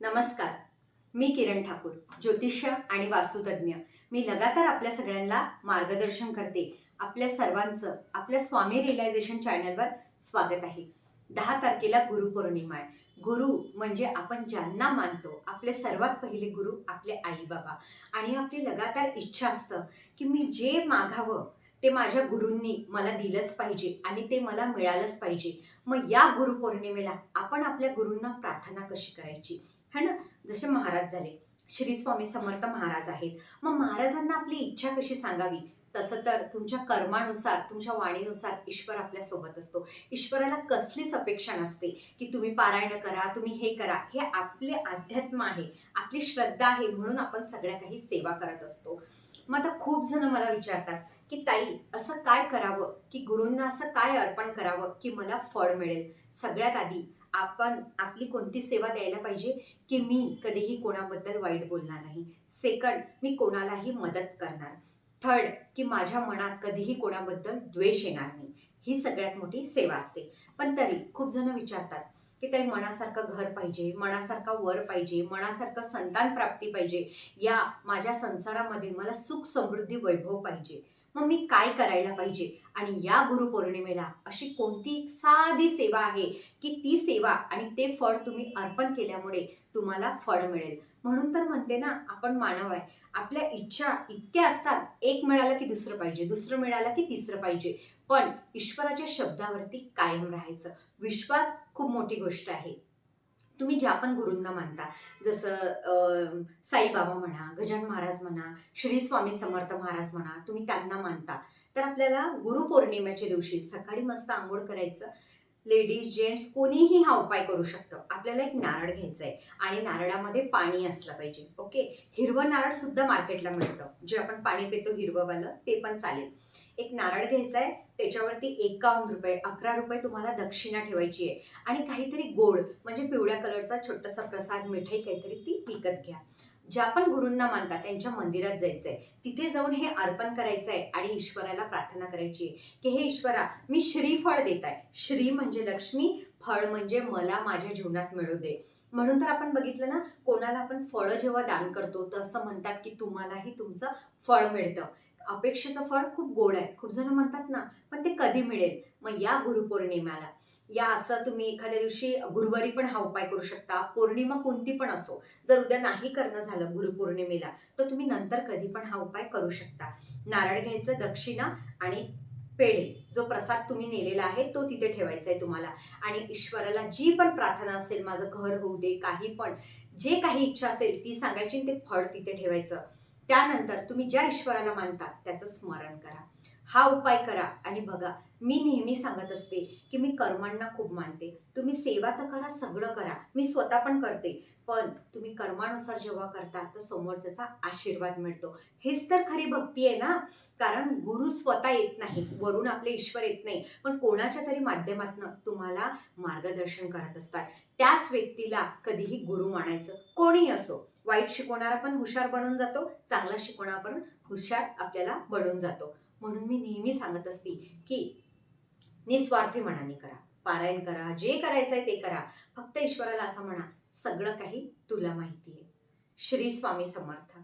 नमस्कार. मी किरण ठाकूर ज्योतिष्य आणि वास्तुतज्ञ मी लगातार आपल्या सगळ्यांना मार्गदर्शन करते. आपल्या सर्वांचं आपल्या स्वामी रिअलायझेशन चॅनलवर स्वागत आहे. दहा तारखेला गुरुपौर्णिमा आहे. गुरु म्हणजे आपण ज्यांना मानतो आपले सर्वात पहिले गुरु आपले आईबाबा. आणि आपली लगातार इच्छा असतं की मी जे मागावं ते माझ्या गुरूंनी मला दिलंच पाहिजे आणि ते मला मिळालंच पाहिजे. मग या गुरुपौर्णिमेला आपण आपल्या गुरूंना प्रार्थना कशी करायची? है ना? जसे महाराज झाले. श्री स्वामी समर्थ महाराज आहेत. मग महाराजांना आपली इच्छा कशी सांगावी? तसं तर तुमच्या कर्मानुसार तुमच्या वाणीनुसार ईश्वर आपल्यासोबत असतो. ईश्वराला कसलीच अपेक्षा नसते की तुम्ही पारायण करा तुम्ही हे करा. हे आपले अध्यात्म आहे. आपली श्रद्धा आहे म्हणून आपण सगळ्या काही सेवा करत असतो. मग आता खूप जण मला विचारतात की ताई असं काय करावं? की गुरूंना असं काय अर्पण करावं की मला फळ मिळेल? सगळ्यात आधी आपण आपली कोणती सेवा द्यायला पाहिजे की मी कधीही कोणाबद्दल वाईट बोलणार नाही? सेकंड मी कोणालाही मदत करणार. थर्ड की माझ्या मनात कधीही कोणाबद्दल द्वेष येणार नाही. ही सगळ्यात मोठी सेवा असते. पण तरी खूप जण विचारतात की ताई मनासारखं घर पाहिजे मनासारखा वर पाहिजे मनासारखं संतान प्राप्ती पाहिजे. या माझ्या संसारामध्ये मला सुख समृद्धी वैभव पाहिजे. मग मी काय करायला पाहिजे? आणि या गुरुपौर्णिमेला अशी कोणती एक साधी सेवा आहे की ती सेवा आणि ते फळ तुम्ही अर्पण केल्यामुळे तुम्हाला फळ मिळेल? म्हणून तर म्हणते ना आपण मानव आहे. आपल्या इच्छा इतक्या असतात. एक मिळालं की दुसरं पाहिजे. दुसरं मिळालं की तिसरं पाहिजे. पण ईश्वराच्या शब्दावरती कायम राहायचं. विश्वास खूप मोठी गोष्ट आहे. तुम्ही ज्या पण गुरूंना मानता जसं साईबाबा म्हणा गजान महाराज म्हणा श्री स्वामी समर्थ महाराज म्हणा तुम्ही त्यांना मानता. तर आपल्याला गुरुपौर्णिमेच्या दिवशी सकाळी मस्त आंघोळ करायचं. लेडीज जेंट्स कोणीही हा उपाय करू शकतो. आपल्याला एक नारळ घ्यायचा आहे आणि नारळामध्ये पाणी असलं पाहिजे ओके? हिरवं नारळ सुद्धा मार्केटला मिळतं. जे आपण पाणी पितो हिरवंवालं ते पण चालेल. एक नारळ घ्यायचा आहे त्याच्यावरती एकावन्न रुपये अकरा रुपये तुम्हाला दक्षिणा ठेवायची आहे आणि काहीतरी गोड म्हणजे पिवळ्या कलरचा छोटासा प्रसाद मिठाई काहीतरी ती विकत घ्या. ज्या पण गुरूंना मानतात त्यांच्या मंदिरात जायचं आहे तिथे जाऊन हे अर्पण करायचं आहे आणि ईश्वराला प्रार्थना करायची आहे की हे ईश्वरा मी श्रीफळ देत आहे श्री म्हणजे लक्ष्मी फळ म्हणजे मला माझ्या जीवनात मिळू दे. म्हणून तर आपण बघितलं ना कोणाला आपण फळं जेव्हा दान करतो तर असं म्हणतात की तुम्हालाही तुमचं फळ मिळतं. अपेक्षेचं फळ खूप गोड आहे. खूप जण म्हणतात ना पण ते कधी मिळेल? मग या गुरुपौर्णिमेला. या असं तुम्ही एखाद्या दिवशी गुरुवारी पण हा उपाय करू शकता. पौर्णिमा कोणती पण असो जर उद्या नाही करणं झालं गुरुपौर्णिमेला तर तुम्ही नंतर कधी पण हा उपाय करू शकता. नारळ घ्यायचं दक्षिणा आणि पेढे. जो प्रसाद तुम्ही नेलेला आहे तो तिथे ठेवायचा आहे तुम्हाला. आणि ईश्वराला जी पण प्रार्थना असेल माझं घर होऊ दे काही पण जे काही इच्छा असेल ती सांगायची ते फळ तिथे ठेवायचं. त्यानंतर तुम्ही ज्या ईश्वराला मानता त्याचं स्मरण करा. हा उपाय करा आणि बघा. मी नेहमी सांगत असते की मी कर्मांना खूप मानते. तुम्ही सेवा तर करा सगळं करा. मी स्वतः पण करते. पण तुम्ही कर्मानुसार जेव्हा करता तर समोरच्याचा आशीर्वाद मिळतो. हेच तर खरी भक्ती आहे ना? कारण गुरु स्वतः येत नाही. वरून आपले ईश्वर येत नाही. पण कोणाच्या तरी माध्यमातून तुम्हाला मार्गदर्शन करत असतात. त्याच व्यक्तीला कधीही गुरु मानायचं कोणी असो. वाईट शिकवणारा पण हुशार बनून जातो. चांगला शिकवणारा पण हुशार आपल्याला बनून जातो. म्हणून मी नेहमी सांगत असते की निस्वार्थी मनाने करा पारायण करा जे करायचं आहे ते करा. फक्त ईश्वराला असं म्हणा सगळं काही तुला माहिती आहे. श्री स्वामी समर्थ.